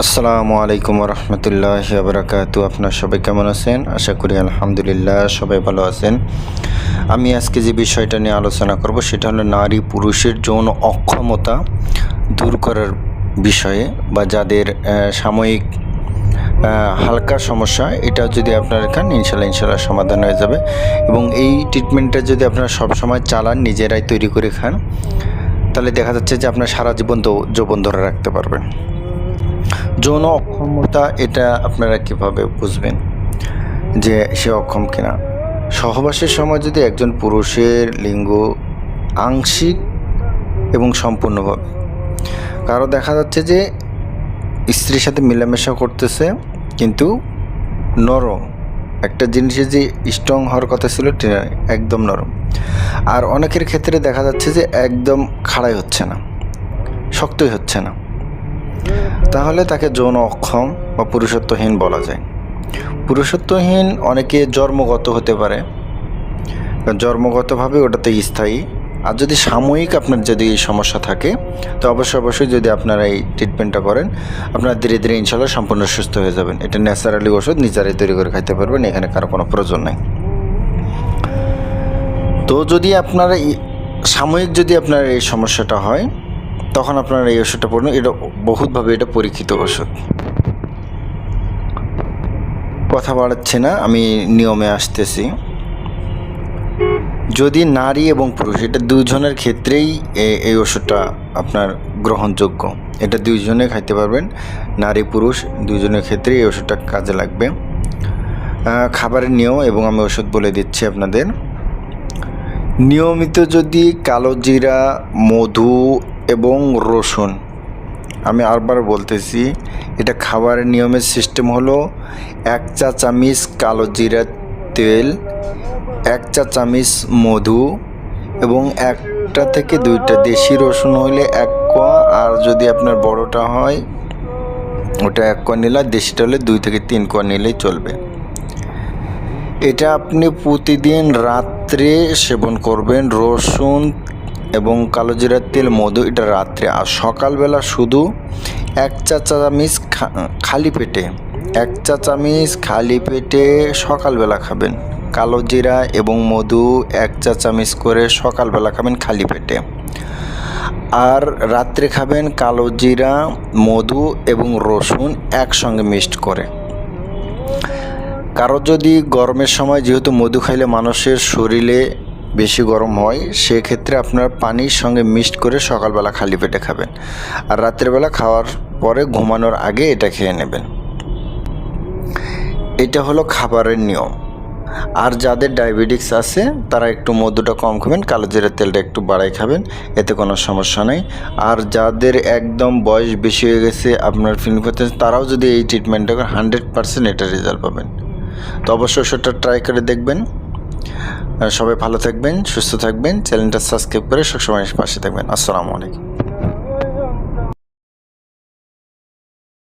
আসসালামু আলাইকুম রহমতুল্লাহ বারাকাতু আপনার সবাই কেমন আছেন? আশা করি আলহামদুলিল্লাহ সবাই ভালো আছেন। আমি আজকে যে বিষয়টা নিয়ে আলোচনা করব সেটা হলো নারী পুরুষের যৌন অক্ষমতা দূর করার বিষয়ে বা যাদের সাময়িক হালকা সমস্যা, এটা যদি আপনারা খান ইনশাল্লাহ ইনশাল্লাহ সমাধান হয়ে যাবে। এবং এই ট্রিটমেন্টটা যদি আপনারা সবসময় চালান, নিজেরাই তৈরি করে খান, তাহলে দেখা যাচ্ছে যে আপনার সারা জীবন তো- যৌবন ধরে রাখতে পারবেন। যৌন অক্ষমতা এটা আপনারা কীভাবে বুঝবেন? যে সে অক্ষম কিনা? সহবাসের সময় যদি একজন পুরুষের লিঙ্গ আংশিক এবং সম্পূর্ণভাবে, কারও দেখা যাচ্ছে যে স্ত্রীর সাথে মেলামেশা করতেছে, কিন্তু নরম, একটা জিনিসের যে স্ট্রং হওয়ার কথা ছিল একদম নরম। আর অনেকের ক্ষেত্রে দেখা যাচ্ছে যে একদম খাড়াই হচ্ছে না, শক্তই হচ্ছে না। তাহলে তাকে যৌন অক্ষম বা পুরুষত্বহীন বলা যায়। পুরুষত্বহীন অনেকে জন্মগত হতে পারে। জন্মগতভাবে ওটাতে স্থায়ী। আর যদি সাময়িক আপনার যদি এই সমস্যা থাকে, তো অবশ্যই অবশ্যই যদি আপনারা এই ট্রিটমেন্টটা করেন, আপনারা ধীরে ধীরে ইনশাল্লাহ সম্পূর্ণ সুস্থ হয়ে যাবেন। এটা ন্যাচারালি ওষুধ, নিজেরাই তৈরি করে খাইতে পারবেন, এখানে কারও কোনো প্রয়োজন নেই। তো যদি আপনারা সাময়িক যদি আপনার এই সমস্যাটা হয় তখন আপনারা এই ওষুধটা পড়ুন এটা বহুতভাবে এটা পরীক্ষিত ওষুধ কথা বাড়াচ্ছে না, আমি নিয়মে আসতেছি। যদি নারী এবং পুরুষ, এটা দুজনের ক্ষেত্রেই এই ওষুধটা আপনার গ্রহণযোগ্য। এটা দুইজনে খাইতে পারবেন, নারী, পুরুষ দুজনের ক্ষেত্রেই এই ওষুধটা কাজে লাগবে। খাবারের নিয়ম, এবং আমি ওষুধ বলে দিচ্ছি আপনাদের। নিয়মিত যদি কালো জিরা, মধু এবং রসুন। আমি আরবার বলতেছি, এটা খাবারের নিয়মের সিস্টেম হলো এক চা চামিচ কালো জিরা তেল, এক চা চামিচ মধু এবং একটা থেকে দুইটা দেশি রসুন হলে এক কোয়া, আর যদি আপনার বড়টা হয়, ওটা এক কোয়া নিলে দেশিটা হলে দুই থেকে তিন কোয়া নিলেই চলবে। এটা আপনি প্রতিদিন রাত্রে সেবন করবেন রসুন এবং কালো জিরার তেল, মধু, এটা রাত্রে। আর সকালবেলা শুধু এক চা চামিচ খালি পেটে, এক চা চামিচ খালি পেটে সকালবেলা খাবেন। কালো জিরা এবং মধু এক চা চামিচ করে সকালবেলা খাবেন খালি পেটে। আর রাত্রে খাবেন কালো জিরা, মধু এবং রসুন একসঙ্গে মিক্সড করে। কারও যদি গরমের সময় যেহেতু মধু খাইলে মানুষের শরীরে বেশি গরম হয়, সেক্ষেত্রে আপনার পানির সঙ্গে মিক্সড করে সকালবেলা খালি পেটে খাবেন। আর রাত্রেবেলা খাওয়ার পরে ঘুমানোর আগে এটা খেয়ে নেবেন। এটা হলো খাবারের নিয়ম। আর যাদের ডায়াবেটিক্স আছে, তারা একটু মধুটা কম খাবেন, কালো জিরার তেলটা একটু বাড়াই খাবেন, এতে কোনো সমস্যা নেই। আর যাদের একদম বয়স বেশি হয়ে গেছে, আপনার ফিল করতে তারাও যদি এই ট্রিটমেন্টটা করেন হান্ড্রেড পার্সেন্ট এটা রেজাল্ট পাবেন। তো অবশ্যই সেটা ট্রাই করে দেখবেন। সবাই ভালো থাকবেন সুস্থ থাকবেন। চ্যানেলটা সাবস্ক্রাইব করে সবসময় পাশে থাকবেন। আসসালামু আলাইকুম।